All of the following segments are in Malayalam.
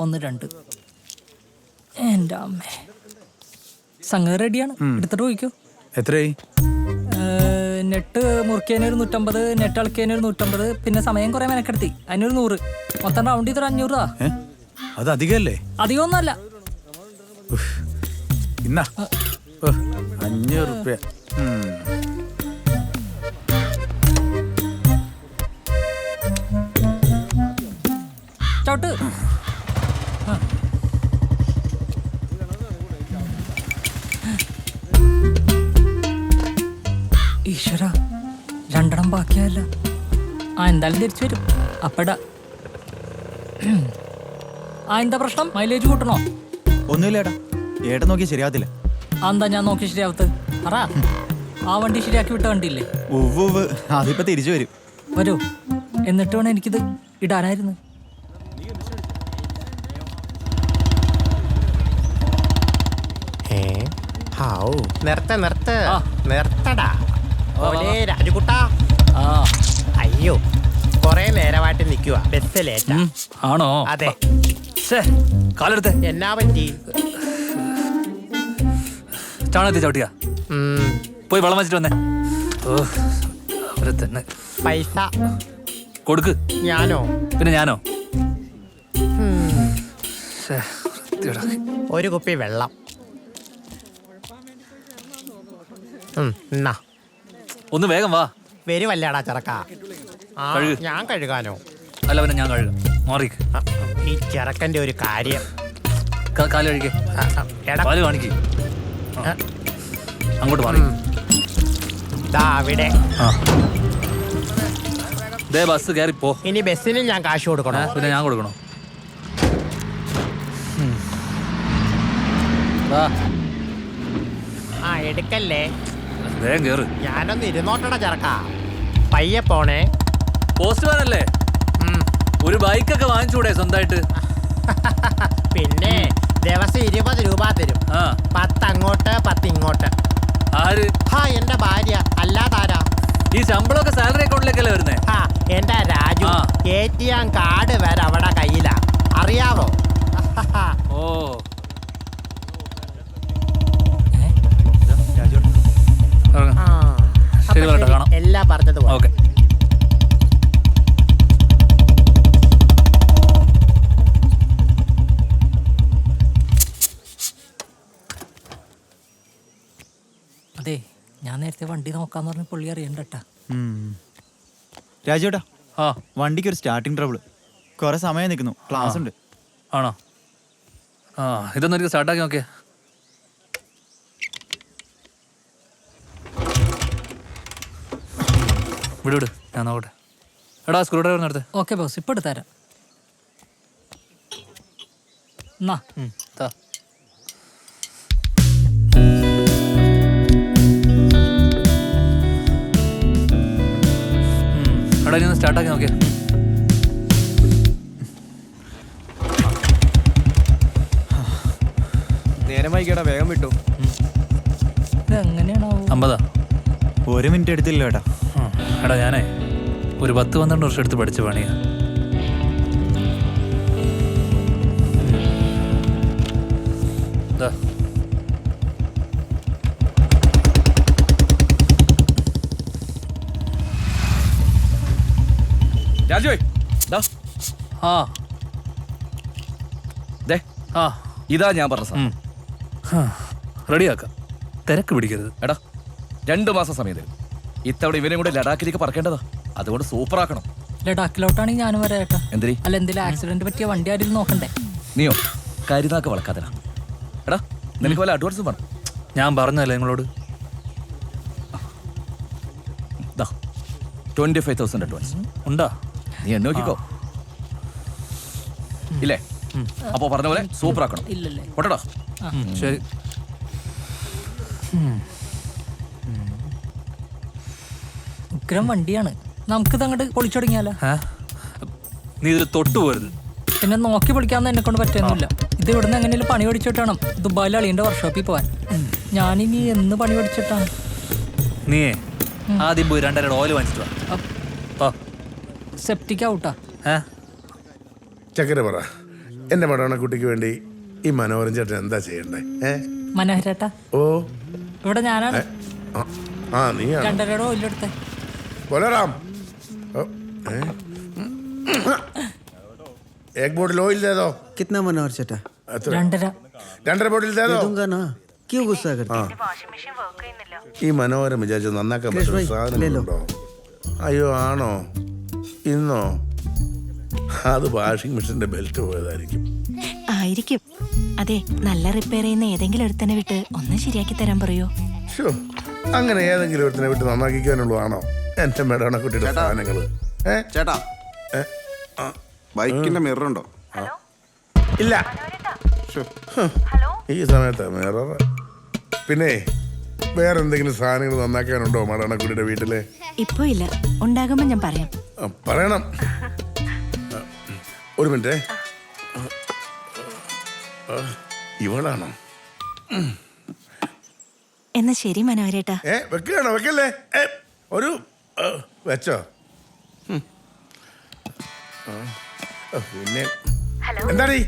ഒന്ന് രണ്ട്. എന്റെ അമ്മേ. സംഗതി റെഡിയാണ്. എടുത്തിട്ട് പോയിക്കോ. എത്രയായി? നെറ്റ് മുറിക്കാനൊരു ഒരു നൂറ്റമ്പത് നെട്ട് അളക്കാനൊരു ഒരു നൂറ്റമ്പത് പിന്നെ സമയം കുറെ മെനക്കെടുത്തി. അതിനൊരു നൂറ്. മൊത്തം റൗണ്ട് ചെയ്തൊരു അഞ്ഞൂറ് രൂപ അത് അധികമല്ലേ അധികമൊന്നുമല്ല. അഞ്ഞൂറ് ചവിട്ട് ഈശ്വര രണ്ടെണ്ണം ബാക്കിയല്ല ആ എന്തായാലും തിരിച്ചു വരും. അപ്പടാ. ആ എന്താ പ്രശ്നം? മൈലേജ് കൂട്ടണോ? ഒന്നുമില്ല ഏടാ ഏട്ടൻ നോക്കി ശരിയാകത്തില്ല ആ എന്താ ഞാൻ നോക്കി ശരിയാവത്ത്? പറ. ആ വണ്ടി ശരിയാക്കി വിട്ട വണ്ടിയില്ലേ? ഉവ്വ് ഉവ്വ്. അതിപ്പോ തിരിച്ചു വരും. വരൂ. എന്നിട്ട് വേണം എനിക്കിത് ഇടാനായിരുന്നു. ഹാവൂ നിർത്ത നിർത്ത്. നിർത്തടാ. ഓലേ രാജുകുട്ടാ. അയ്യോ. കൊറേ നേരമായിട്ട് നിൽക്കുക ബസ് ലേറ്റാ. ആണോ? അതെ. കാലെടുത്ത്. എന്നാ പറ്റി? ചാണകത്തി ചവിട്ടിയ. പോയി വെള്ളം വെച്ചിട്ട് വന്നേ. ഓ അവരെ തന്നെ പൈസ. കൊടുക്ക്. ഞാനോ? പിന്നെ ഞാനോ? ഒരു കുപ്പി വെള്ളം ഉം, എന്നാ ഒന്ന് വേഗം വാ. വരുവല്ലേടാ ചെറുക്ക. ആ കഴുക്. ഞാൻ കഴുകാനോ? അല്ല പിന്നെ ഞാൻ കഴുകാം. മാറിക്ക്. ആ, ഈ ചെറുക്കന്റെ ഒരു കാര്യം. ക- കാൽ കഴുകേ. ആ, ആ, എടാ. കാൽ കാണിക്ക്. ആ, അങ്ങോട്ട് മാറി. ദാ അവിടെ. ആ. ദേ ബസ് കയറി പോ. ഇനി ബസ്സിന് ഞാൻ കാശ് കൊടുക്കണോ? പിന്നെ ഞാൻ കൊടുക്കണോ? ഉം. വാ. ആ എടുക്കല്ലേ? വേഗം കേറ്. ഞാനൊന്ന് ഇരുന്നോട്ടട ചെറുക്ക. പയ്യെ പോണേ. പോസ്റ്റ് അല്ലേ ഒരു ബൈക്കൊക്കെ വാങ്ങിച്ചൂടെ സ്വന്തമായിട്ട് പിന്നെ ദിവസം ഇരുപത് രൂപ തരും. ആ. പത്ത് അങ്ങോട്ട് പത്ത് ഇങ്ങോട്ട് ആര്? ഹാ എന്റെ ഭാര്യ. അല്ലാതാരാ? ഈ ശമ്പളമൊക്കെ സാലറി അക്കൗണ്ടിലേക്കല്ലേ വരുന്നേ? വണ്ടി നോക്കാന്ന് പറഞ്ഞ പുള്ളി അറിയണ്ടട്ടാ. രാജുടാ ആ. വണ്ടിക്ക് ഒരു സ്റ്റാർട്ടിങ് ട്രബിൾ കുറെ സമയം നിൽക്കുന്നു ക്ലാസ് ഉണ്ട്. ആണോ? ആ ഇതൊന്നും എനിക്ക് സ്റ്റാർട്ടാക്കി നോക്കിയേ. വിടു വിട്. ഞാൻ നോക്കട്ടെ. എടാ സ്ക്രൂ ഡ്രൈവർ നടത്തേ ഓക്കെ ബോസ് ഇപ്പം എടുത്തരാം എന്നാ എടാ സ്റ്റാർട്ട് ഒന്ന് സ്റ്റാർട്ടാക്കി നോക്കിയാ. നേരം വൈകിടാ വേഗം വിട്ടു. അമ്പതാ. ഒരു മിനിറ്റ് എടുത്തില്ല ഏട്ടാ. എടാ ഞാനേ ഒരു പത്ത് പന്ത്രണ്ട് വർഷം എടുത്ത് പഠിച്ച പണിയാ. രാജുവേ. ദാ, ആ. ദേ. ആ. ഇതാ ഞാൻ പറഞ്ഞ സാധനം. റെഡിയാക്ക. തിരക്ക് പിടിക്കരുത്. എടാ രണ്ട് മാസം സമയം തരും. ഇത്തവണ ഇവനെ കൂടെ ലഡാക്കിലേക്ക് പറക്കേണ്ടതാ. അതുകൊണ്ട് സൂപ്പർ ആക്കണം ലഡാക്കിലോട്ടാണെങ്കിൽ ഞാനും വരാം ഏട്ടാ. എന്തിരി അല്ല എന്തെങ്കിലും ആക്സിഡന്റ് പറ്റിയ വണ്ടി ആരും നോക്കണ്ടേ? നീയോ? കരുതാക്ക വളക്കാതെടാ എടാ നിനക്ക് വല്ല അഡ്വാൻസും വേണം. ഞാൻ പറഞ്ഞല്ലേ നിങ്ങളോട്? ദാ ട്വന്റി ഫൈവ് തൗസൻഡ് അഡ്വാൻസ് ഉണ്ടാ? നീ എന്നെ നോക്കിക്കോ ഇല്ലേ? അപ്പോ പറഞ്ഞ പോലെ സൂപ്പർ ആക്കണം ഇല്ലല്ലേ. പൊട്ടടാ. ശരി. ഉഗ്രം വണ്ടിയാണ്. നമുക്കിത് അങ്ങോട്ട് പൊളിച്ചു തുടങ്ങിയാലോ? നീ ഇതിൽ തൊട്ടു പോരുത്. പിന്നെ നോക്കി പൊളിക്കാന്ന് എന്നെ കൊണ്ട് പറ്റുന്നില്ല. ഇത് ഇവിടുന്ന് എങ്ങനെയാലും പണി പഠിച്ചിട്ട് വേണം. ദുബായിൽ അളിയന്റെ വർക്ക്ഷോപ്പിൽ പോവാൻ. ഞാനിനി എന്ന് പണി പഠിച്ചിട്ടാണ് നീ ആദ്യം പോയി രണ്ടര ഓയിൽ വാങ്ങിച്ചിട്ട് വാ. ആ സെപ്റ്റിക് ഔട്ടാ ഏ ചക്കര പറ എൻ്റെ മടവണക്കുട്ടിക്ക് വേണ്ടി ഈ മനോഹരൻ ചേട്ടൻ എന്താ ചെയ്യണ്ടേ ഏ മനോഹരേട്ടാ ഓ ഇവിടെ ഞാനാണ് ആ, ആ നീയാണ് രണ്ടരയുടെ ഓയിലെടുത്തേ ബോലറാം ഓ, ഏ? एक बोतल ऑयल दे दो कितना मनोहर चटा എത്ര? രണ്ടര രണ്ടര ബോട്ടിൽ ദേ ദോ दूंगा ना क्यों गुस्सा करते ഈ മനോഹരം വിചാരിച്ച് നന്നാക്കാൻ കൃഷ്ണ പറ്റുന്ന ഭായ്, സാധനങ്ങളുണ്ടോ അയ്യോ ആണോ ഇന്നോ? അത് വാഷിംഗ് മെഷീന്റെ ബെൽറ്റ് പോയതായിരിക്കും. ആയിരിക്കും. അതെ നല്ല റിപ്പയർ ചെയ്യുന്ന ഏതെങ്കിലും ഒരുത്തനെ വിട്ട് ഒന്ന് ശരിയാക്കി തരാൻ പറയോ? അങ്ങനെ ഏതെങ്കിലും ഒരുത്തനെ വിട്ട് നന്നാക്കിക്കാനുള്ളതാണോ? എന്റെ മേടാണക്കുട്ടിയുടെ സാധനങ്ങൾ. ചേട്ടാ. ബൈക്കിന്റെ മിറർ ഉണ്ടോ? ഇല്ല. ഈ സമയത്ത് മിറർ പിന്നെ വേറെ എന്തെങ്കിലും സാധനങ്ങൾ നന്നാക്കാനുണ്ടോ മടാണക്കുട്ടിയുടെ വീട്ടിൽ? ഇപ്പൊ ഇല്ല. ഉണ്ടാകുമ്പോ ഞാൻ പറയാം. ആ, പറയണം. ആ, ഒരു മിനിറ്റ്. ആ, ഇവളാണോ? എന്നാ ശരി മനോഹരേട്ടാ. ഏ വെക്കുകയാണോ? വെക്കല്ലേ? ഏ, ഒരു ആ, വെച്ചോ. ഉം. ആ, ആ, പിന്നെ എന്താടി?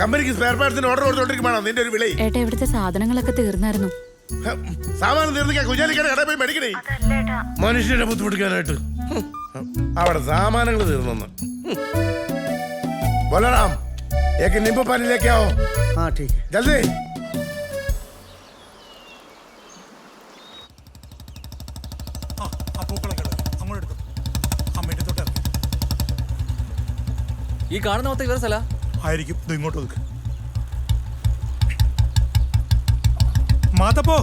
കമ്പനിക്ക് സ്പെയർ പാർട്സിന് ഓർഡർ കൊടുത്തോണ്ടിരിക്കുമ്പോഴാണോ നിന്റെ ഒരു വിളി. ഏട്ടാ ഇവിടുത്തെ സാധനങ്ങളൊക്കെ തീർന്നായിരുന്നു. സാമാനം തീർന്നിക്കാൻ കുഞ്ഞാലിക്കാട് കടയിൽ പോയി മേടിക്കണേ മനുഷ്യനെ ബുദ്ധിമുട്ടിക്കാനായിട്ട് ഹും. അവിടെ സാമാനങ്ങൾ തീർന്നു ബോലറാം ഏക്ക് നിമ്പ് പാനിലേക്കാവോ हाँ ठीक है ജൽദി ഈ കാണുന്ന മൊത്തം ഇവരുടെ സ്ഥല ആയിരിക്കും ഇത് ഇങ്ങോട്ട് ഒതുക്ക് മാത്തപ്പോ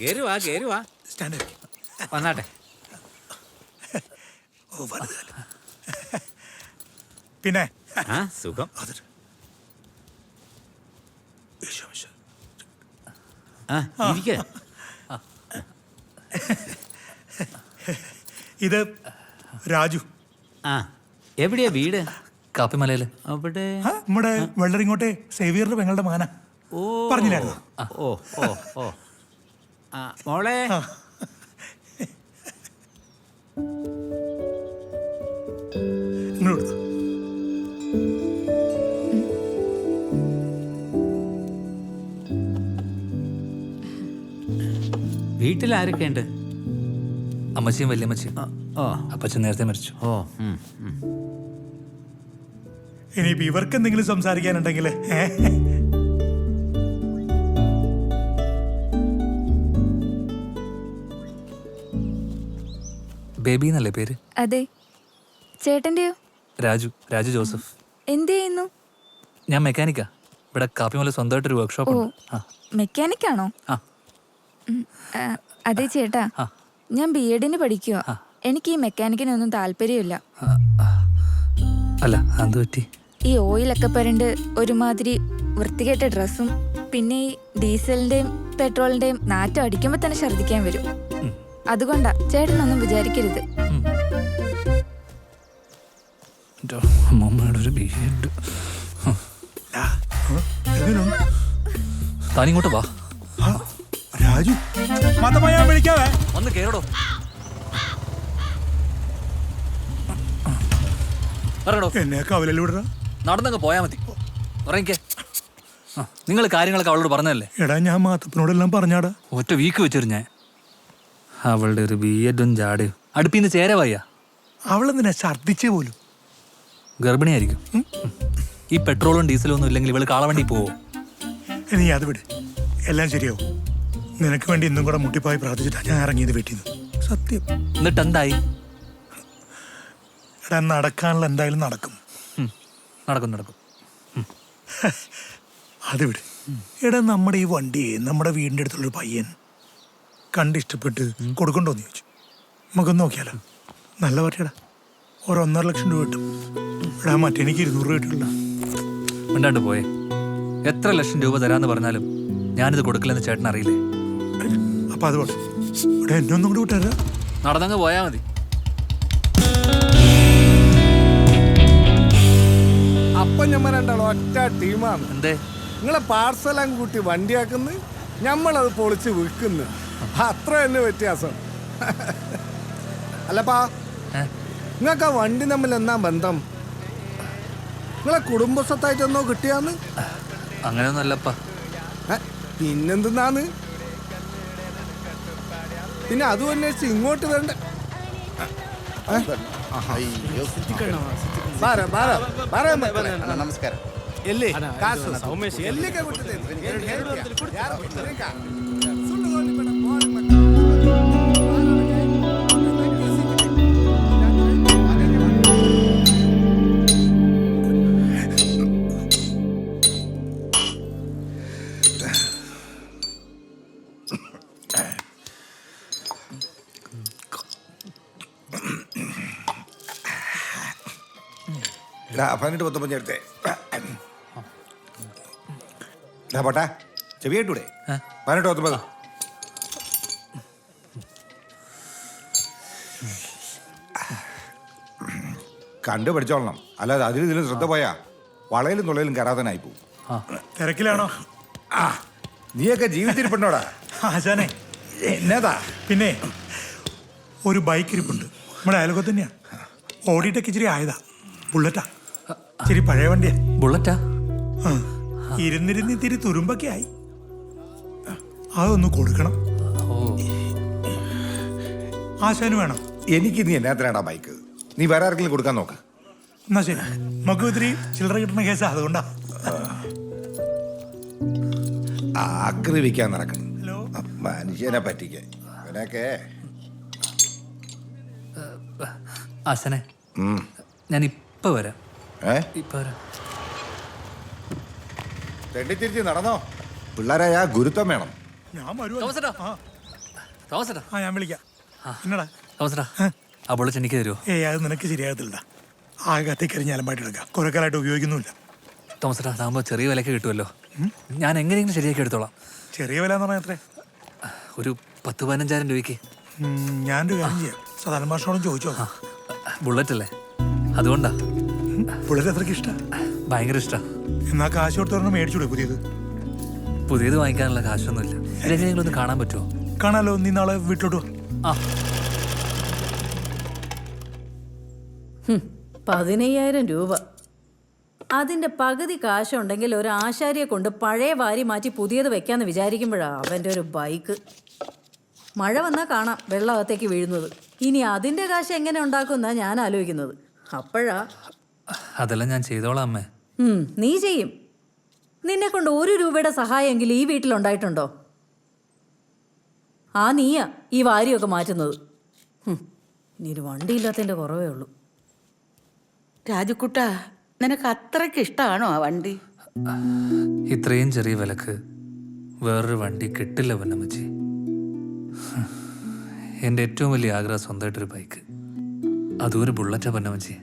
കേരുവാ കേരുവാ സ്റ്റാൻഡ് വന്നാട്ടെ. ഓ. പിന്നെ? ആ സുഖം. അതൊരു ഈശോ, ഈശോ. ആ ഇരിക്ക. ഇത് രാജു. ആ എവിടെയാ വീട്? കാപ്പിമലയിൽ. അവിടെ. ആ, നമ്മുടെ വെള്ളരിങ്ങോട്ടെ സേവിയറിന്റെ പെങ്ങളുടെ മകന ഓ പറഞ്ഞില്ലായിരുന്നോ? ഓ ഓ ഓ ആ മോളെ ഇങ്ങോട്ട്. വീട്ടിൽ ആരൊക്കെ ഉണ്ട് അമ്മച്ചിയും വല്യമ്മച്ചിയും ഓ അപ്പച്ചൻ നേരത്തെ മരിച്ചു ഓ ഉം, ഉം. ഇനിയിപ്പോ ഇവർക്ക് എന്തെങ്കിലും സംസാരിക്കാനുണ്ടെങ്കിൽ ഏ? ബേബി എന്നല്ലേ പേര്? അതെ. ചേട്ടന്റെയോ? രാജു രാജു ജോസഫ്. എന്ത് ചെയ്യുന്നു? ഞാൻ മെക്കാനിക്കാ. ഇവിടെ കാപ്പിമല സ്വന്തമായിട്ടൊരു വർക്ക്ഷോപ്പ് ഉണ്ട് ആ. മെക്കാനിക് ആണോ ആ അതെ ചേട്ടാ. ആ. ഞാൻ ബി എഡിന് പഠിക്കുക എനിക്ക് ഈ മെക്കാനിക്കിനൊന്നും താല്പര്യമില്ല. അല്ല അത് പറ്റി? ഈ ഓയിലൊക്കെ പരണ്ട് ഒരുമാതിരി വൃത്തികെട്ട ഡ്രസ്സും പിന്നെ ഈ ഡീസലിന്റെയും പെട്രോളിന്റെയും നാറ്റം അടിക്കുമ്പോ തന്നെ ഛർദ്ദിക്കാൻ വരും. അതുകൊണ്ടാ ചേട്ടനൊന്നും വിചാരിക്കരുത്. അമ്മമ്മയുടെ ഒരു? താനിങ്ങോട്ട് വാ. ആ, രാജു. ഞാൻ വിളിക്കാവേ. ഒന്ന് കേറടോ. എന്നെ നടന്നങ്ങ് പോയാ മതി. പറയിക്കേ നിങ്ങൾ കാര്യങ്ങളൊക്കെ അവളോട് പറഞ്ഞല്ലേ എടാ ഞാൻ മാത്തപ്പനോടെല്ലാം പറഞ്ഞാടാ. ഒറ്റ വീക്ക് വെച്ചിരുന്നു അവളുടെ ഒരു ബി എഡും ജാടയും അടുപ്പിന്ന് വയ്യ. അവളെന്തിനാ ഛർദ്ദിച്ചേ പോലും? ഗർഭിണിയായിരിക്കും. ഈ പെട്രോളും ഡീസലും ഒന്നും ഇല്ലെങ്കിൽ ഇവൾ കാളവണ്ടി പോവോ? നീ അത് വിട്. എല്ലാം ശരിയാവും. നിനക്ക് വേണ്ടി ഇന്നും കൂടെ മുട്ടിപ്പായി പ്രാർത്ഥിച്ചിട്ടാ ഞാൻ ഇറങ്ങിയത് വീട്ടിൽ നിന്ന്. സത്യം. എന്നിട്ട് എന്തായി എടാ നടക്കാനുള്ള എന്തായാലും നടക്കും. നടക്കും നടക്കും. അത് വിട്. എടാ നമ്മുടെ ഈ വണ്ടി നമ്മുടെ വീടിന്റെ അടുത്തുള്ളൊരു പയ്യൻ കണ്ടിഷ്ടപ്പെട്ട് കൊടുക്കണ്ടോന്ന് ചോദിച്ചു. നമുക്കൊന്ന് നോക്കിയാലോ? നല്ല പറ്റിയടാ. ഒരു ഒന്നര ലക്ഷം രൂപ കിട്ടും. മറ്റേ എനിക്ക് ഇരുന്നൂറ് രൂപ കിട്ടില്ല. മിണ്ടാണ്ട് പോയേ. എത്ര ലക്ഷം രൂപ തരാന്ന് പറഞ്ഞാലും ഞാനിത് കൊടുക്കില്ലെന്ന് ചേട്ടൻ അറിയില്ലേ? അപ്പൊ അത് പോട്ടെ. ഇവിടെ എന്നെ ഒന്നും കൂടി വിട്ടാരാ നടന്നങ്ങ് പോയാ മതി. അപ്പൊ ഞമ്മ രണ്ടാളും ഒറ്റ ടീമാണ്. എന്തേ? നിങ്ങളെ പാർസലും കൂട്ടി വണ്ടിയാക്കുന്നു. ഞമ്മളത് പൊളിച്ച് വിൽക്കുന്നു. അത്ര തന്നെ വ്യത്യാസം അല്ലപ്പാ ഏ? നിങ്ങൾക്ക് ആ വണ്ടി തമ്മിൽ എന്നാ ബന്ധം നിങ്ങളെ കുടുംബസ്വത്തായിട്ടെന്നോ കിട്ടിയാന്ന് അങ്ങനെയൊന്നും അല്ലപ്പാ ഏ, പിന്നെന്തെന്നാന്ന് പിന്നെ അതും അന്വേഷിച്ച് ഇങ്ങോട്ട് വരണ്ട ബാര, ബാര, ബാര മക്കളെ. നമസ്കാരം ಎಲ್ಲಿ ಕಾಸು ಎಲ್ಲಿಗೆ ಕೊಟ್ಟಿದೆ ಏನ್ ಹೇಳ್ತೀಯ? പതിനെട്ട് പത്തൊമ്പത് എടുത്തേ. പോട്ടാ. ചെവിയായിട്ടൂടെ പതിനെട്ട് പത്തൊമ്പത്. കണ്ടു പഠിച്ചോളണം അല്ലാതെ അതിൽ ഇതിലും ശ്രദ്ധ പോയാ വളയിലും തുളയിലും കരാതനായി പോകും തിരക്കിലാണോ? ആ. നീയൊക്കെ ജീവിച്ചിരിപ്പുണ്ടോടാ? ആശാനെ. എന്നതാ? പിന്നെ ഒരു ബൈക്ക് ഇരിപ്പുണ്ട്. നമ്മുടെ അയലൊക്കെ തന്നെയാ. ഓടിയിട്ടൊക്കെ ഇച്ചിരി ആയതാ. ബുള്ളറ്റാ ഇച്ചിരി പഴയ വണ്ടിയാ. ബുള്ളറ്റാ ആ. ഇരുന്നിരുന്ന് ഇത്തിരി തുരുമ്പൊക്കെ ആയി. അതൊന്ന് കൊടുക്കണം. ഓ. ആശാന് വേണം. എനിക്ക് നീ എന്നാത്തിനാടാ ബൈക്ക് നീ വേറെ ആർക്കെങ്കിലും കൊടുക്കാൻ നോക്ക്. എന്നാ ശരി. നമുക്ക് ഇത്തിരി ചില്ലറ കിട്ടുന്ന കേസാ അതുകൊണ്ടാ. ആക്രമിക്കാൻ നടക്കണം. ഹലോ? മനുഷ്യനെ പറ്റിക്കേ. അസനെ ആശനെ ഉം. ഞാൻ ഇപ്പൊ വരാം. ഏ? ഇപ്പൊ വരാം. തെണ്ടിത്തിരിച്ച് നടന്നോ? പിള്ളേരായ ഗുരുത്വം വേണം. ഞാൻ വരുവാ. തോമസേട്ടാ. ആ. തോമസേട്ടാ. ആ ഞാൻ വിളിക്കാം. എന്നടാ? തോമസേട്ടാ. ആ ബുള്ളറ്റ് എനിക്ക് തരുമോ ഏയ് അത് നിനക്ക് ശരിയാകത്തില്ല ആകെ കത്തിക്കരിഞ്ഞ് അലമ്പായിട്ട് എടുക്കാം കുറെ കാലമായിട്ട് ഉപയോഗിക്കുന്നുമില്ല. തോമസേട്ടാ അതാകുമ്പോൾ ചെറിയ വിലക്ക് കിട്ടുമല്ലോ ഞാൻ എങ്ങനെയെങ്കിലും ശരിയാക്കി എടുത്തോളാം. ചെറിയ വില എന്ന് പറഞ്ഞാൽ എത്രേ ഒരു പത്ത് പതിനഞ്ചായിരം രൂപയ്ക്ക്. ഉം, ഞാനൊരു കാര്യം ചെയ്യാം. സാധാരണ ഭാഷയോടും ചോദിച്ചോ? ബുള്ളറ്റ് അല്ലേ? അതുകൊണ്ടാ. ബുള്ളറ്റ് അത്രയ്ക്ക് ഇഷ്ടം? ഭയങ്കര ഇഷ്ടാ. എന്നാ കാശ് കൊടുത്തോണ്ട് മേടിച്ചൂടെ പുതിയത്? പുതിയത് വാങ്ങിക്കാനുള്ള കാശൊന്നുമില്ല. ഇതെങ്ങനെയെങ്കിലും ഒന്ന് കാണാൻ പറ്റുമോ കാണാലോ നീ നാളെ വീട്ടിലോട്ട് വാ. ആ. പതിനയ്യായിരം രൂപ. അതിന്റെ പകുതി കാശുണ്ടെങ്കിൽ ഒരു ആശാരിയെ കൊണ്ട് പഴയ വാരി മാറ്റി പുതിയത് വെക്കാന്ന് വിചാരിക്കുമ്പോഴാ അവന്റെ ഒരു ബൈക്ക്. മഴ വന്നാൽ കാണാം വെള്ളമകത്തേക്ക് വീഴുന്നത്. ഇനി അതിന്റെ കാശ് എങ്ങനെ ഉണ്ടാക്കുമെന്നാ ഞാൻ ആലോചിക്കുന്നത്. അപ്പോഴാ അതെല്ലാം ഞാൻ ചെയ്തോളാം അമ്മേ. നീ ചെയ്യും. നിന്നെ കൊണ്ട് ഒരു രൂപയുടെ സഹായമെങ്കിലും ഈ വീട്ടിലുണ്ടായിട്ടുണ്ടോ ആ നീയാ ഈ വാരിയൊക്കെ മാറ്റുന്നത്. നീ ഇനി ഒരു വണ്ടിയില്ലാത്തതിന്റെ കുറവേ ഉള്ളൂ. രാജുക്കുട്ട നിനക്ക് അത്രയ്ക്ക് ഇഷ്ടമാണോ ആ വണ്ടി? ഇത്രയും ചെറിയ വിലക്ക് വേറൊരു വണ്ടി കിട്ടില്ല പൊന്നമ്മച്ചി. എന്റെ ഏറ്റവും വലിയ ആഗ്രഹം സ്വന്തമായിട്ടൊരു ബൈക്ക്. അതും ഒരു ബുള്ളറ്റാ പൊന്നമ്മച്ചി.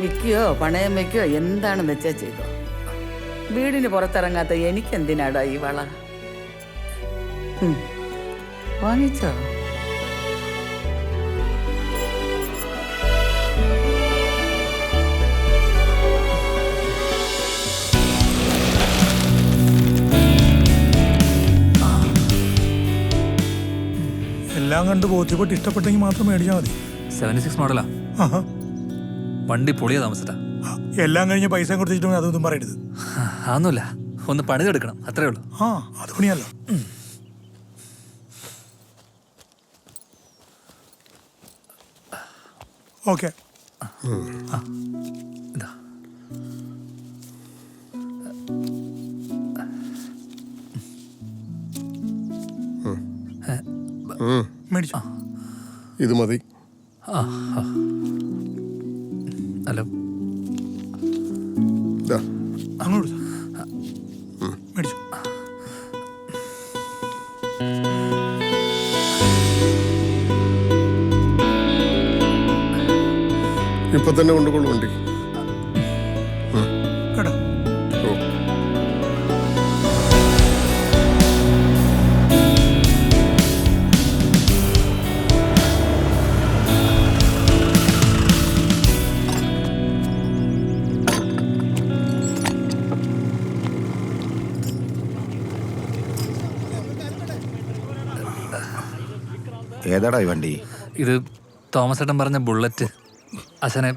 വിൽക്കുകയോ പണയം വയ്ക്കുകയോ എന്താണെന്ന് വെച്ചാൽ ചെയ്തോ? വീടിന് പുറത്തിറങ്ങാത്ത എനിക്കെന്തിനാടോ ഈ വള. വാങ്ങിച്ചോ? എല്ലാം കണ്ട് ബോധ്യപ്പെട്ട് ഇഷ്ടപ്പെട്ടെങ്കിൽ മാത്രം മേടിച്ചാൽ മതി. സെവന്റി സിക്സ് മോഡലാ. വണ്ടി പൊളിയാ താമസട്ടാ ആ, എല്ലാം കഴിഞ്ഞ് പൈസ കൊടുത്തിട്ടും അതൊന്നും പറയരുത്. അതൊന്നുമില്ല ഒന്ന് പണിതെടുക്കണം അത്രേ ഉള്ളൂ. ആ അത് പണിയല്ലോ. ഓക്കെ. ഇതാ. മേടിച്ചു. ഇത് മതി. ആ ആ. ഹലോ. ഇപ്പൊ തന്നെ കൊണ്ടുകൊള്ളു വണ്ടി. ഏതാടാ ഈ വണ്ടി? ഇത് തോമസ് ഏട്ടൻ പറഞ്ഞ ബുള്ളറ്റ്. അച്ഛനെ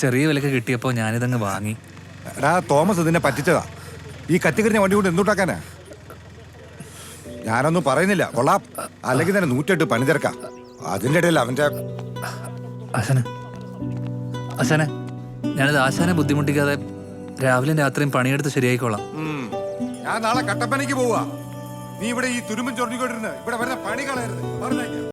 ചെറിയ വിലക്ക് കിട്ടിയപ്പോൾ ഞാനിതങ്ങ് വാങ്ങി. എടാ തോമസ് ഇതിനെ പറ്റിച്ചതാ. ഈ കത്തിക്കരിഞ്ഞ വണ്ടി കൊണ്ട് എന്തുണ്ടാക്കാനാ ഞാനൊന്നും പറയുന്നില്ല. കൊള്ളാം. അല്ലെങ്കിൽ തന്നെ നൂറ്റെട്ട് പണി തിരക്കാം. അതിന്റെ ഇടയിൽ അവന്റെ അച്ഛന് അച്ഛനെ ഞാനിത് ആശാനെ ബുദ്ധിമുട്ടിക്കാതെ രാവിലെയും രാത്രിയും പണിയെടുത്ത് ശരിയായിക്കോളാം. ഞാൻ നാളെ കട്ടപ്പനയ്ക്ക് പോവാ. നീ ഇവിടെ ഈ തുരുമ്പും ചൊറിഞ്ഞുകൊണ്ടിരുന്ന് ഇവിടെ വരുന്ന പണി കളയരുത്. പറഞ്ഞേക്കാം.